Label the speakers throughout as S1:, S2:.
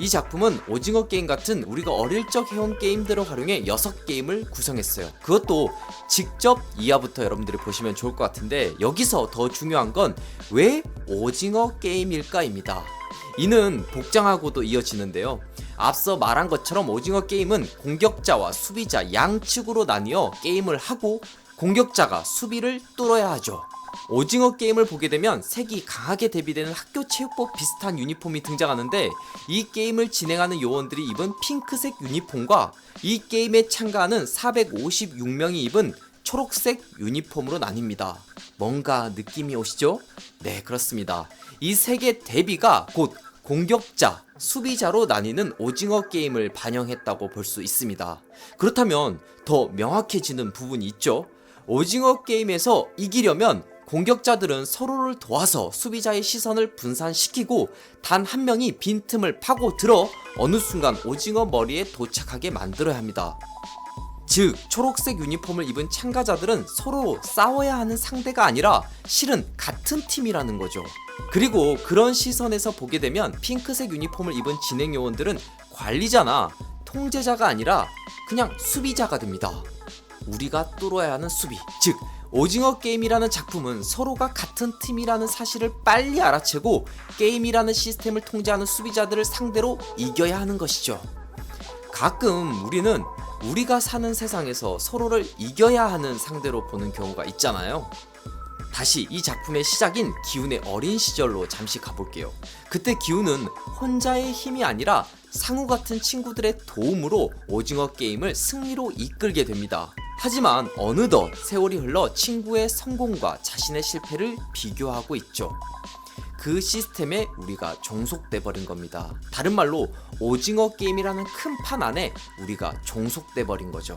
S1: 이 작품은 오징어 게임 같은 우리가 어릴 적 해온 게임들을 활용해 6게임을 구성했어요. 그것도 직접 이하부터 여러분들이 보시면 좋을 것 같은데 여기서 더 중요한 건 왜 오징어 게임일까입니다. 이는 복장하고도 이어지는데요. 앞서 말한 것처럼 오징어 게임은 공격자와 수비자 양측으로 나뉘어 게임을 하고 공격자가 수비를 뚫어야 하죠. 오징어 게임을 보게 되면 색이 강하게 대비되는 학교 체육복 비슷한 유니폼이 등장하는데 이 게임을 진행하는 요원들이 입은 핑크색 유니폼과 이 게임에 참가하는 456명이 입은 초록색 유니폼으로 나뉩니다. 뭔가 느낌이 오시죠? 네, 그렇습니다. 이 색의 대비가 곧 공격자, 수비자로 나뉘는 오징어 게임을 반영했다고 볼 수 있습니다. 그렇다면 더 명확해지는 부분이 있죠? 오징어 게임에서 이기려면 공격자들은 서로를 도와서 수비자의 시선을 분산시키고 단 한 명이 빈틈을 파고 들어 어느 순간 오징어 머리에 도착하게 만들어야 합니다. 즉, 초록색 유니폼을 입은 참가자들은 서로 싸워야 하는 상대가 아니라 실은 같은 팀이라는 거죠. 그리고 그런 시선에서 보게 되면 핑크색 유니폼을 입은 진행 요원들은 관리자나 통제자가 아니라 그냥 수비자가 됩니다. 우리가 뚫어야 하는 수비. 즉, 오징어 게임이라는 작품은 서로가 같은 팀이라는 사실을 빨리 알아채고 게임이라는 시스템을 통제하는 수비자들을 상대로 이겨야 하는 것이죠. 가끔 우리는 우리가 사는 세상에서 서로를 이겨야 하는 상대로 보는 경우가 있잖아요. 다시 이 작품의 시작인 기훈의 어린 시절로 잠시 가볼게요. 그때 기훈은 혼자의 힘이 아니라 상우 같은 친구들의 도움으로 오징어 게임을 승리로 이끌게 됩니다. 하지만 어느덧 세월이 흘러 친구의 성공과 자신의 실패를 비교하고 있죠. 그 시스템에 우리가 종속돼 버린 겁니다. 다른 말로 오징어 게임이라는 큰 판 안에 우리가 종속돼 버린 거죠.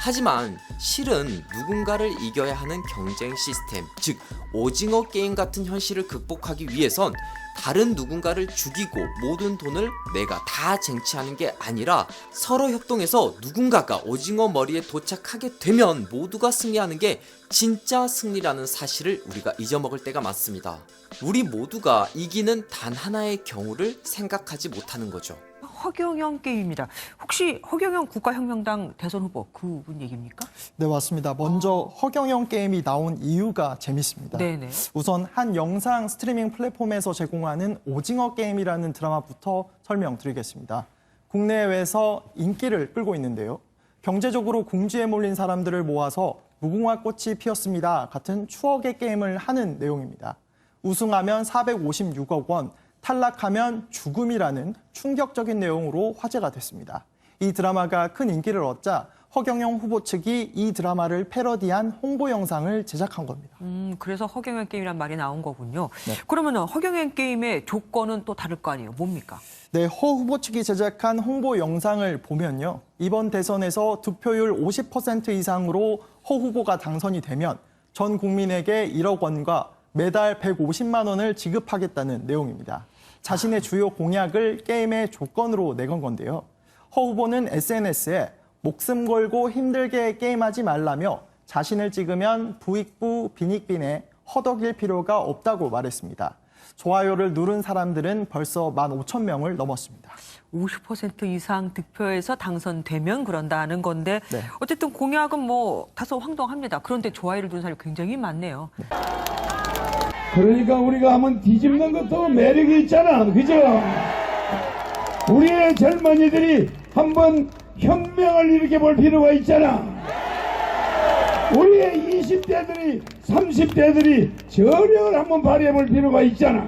S1: 하지만 실은 누군가를 이겨야 하는 경쟁 시스템, 즉 오징어 게임 같은 현실을 극복하기 위해선 다른 누군가를 죽이고 모든 돈을 내가 다 쟁취하는 게 아니라 서로 협동해서 누군가가 오징어 머리에 도착하게 되면 모두가 승리하는 게 진짜 승리라는 사실을 우리가 잊어먹을 때가 많습니다. 우리 모두가 이기는 단 하나의 경우를 생각하지 못하는 거죠.
S2: 허경영 게임이다. 혹시 허경영 국가혁명당 대선 후보 그분 얘기입니까?
S3: 네, 맞습니다. 먼저 허경영 게임이 나온 이유가 재밌습니다.
S2: 네네.
S3: 우선 한 영상 스트리밍 플랫폼에서 제공하는 오징어 게임이라는 드라마부터 설명드리겠습니다. 국내외에서 인기를 끌고 있는데요. 경제적으로 궁지에 몰린 사람들을 모아서 무궁화 꽃이 피었습니다. 같은 추억의 게임을 하는 내용입니다. 우승하면 456억 원, 탈락하면 죽음이라는 충격적인 내용으로 화제가 됐습니다. 이 드라마가 큰 인기를 얻자 허경영 후보 측이 이 드라마를 패러디한 홍보 영상을 제작한 겁니다.
S2: 음, 그래서 허경영 게임이란 말이 나온 거군요.
S3: 네.
S2: 그러면 허경영 게임의 조건은 또 다를 거 아니에요? 뭡니까?
S3: 네, 허 후보 측이 제작한 홍보 영상을 보면요. 이번 대선에서 득표율 50% 이상으로 허 후보가 당선이 되면 전 국민에게 1억 원과 매달 150만 원을 지급하겠다는 내용입니다. 자신의 주요 공약을 게임의 조건으로 내건 건데요. 허 후보는 SNS에 목숨 걸고 힘들게 게임하지 말라며 자신을 찍으면 부익부 빈익빈에 허덕일 필요가 없다고 말했습니다. 좋아요를 누른 사람들은 벌써 15,000명을 넘었습니다.
S2: 50% 이상 득표해서 당선되면 그런다는 건데
S3: 네.
S2: 어쨌든 공약은 뭐 다소 황당합니다. 그런데 좋아요를 누른 사람이 굉장히 많네요.
S4: 그러니까 우리가 한번 뒤집는 것도 매력이 있잖아. 그죠? 우리의 젊은이들이 한번 혁명을 일으켜 볼 필요가 있잖아. 우리의 20대들이, 30대들이 저력을 한번 발휘해 볼 필요가 있잖아.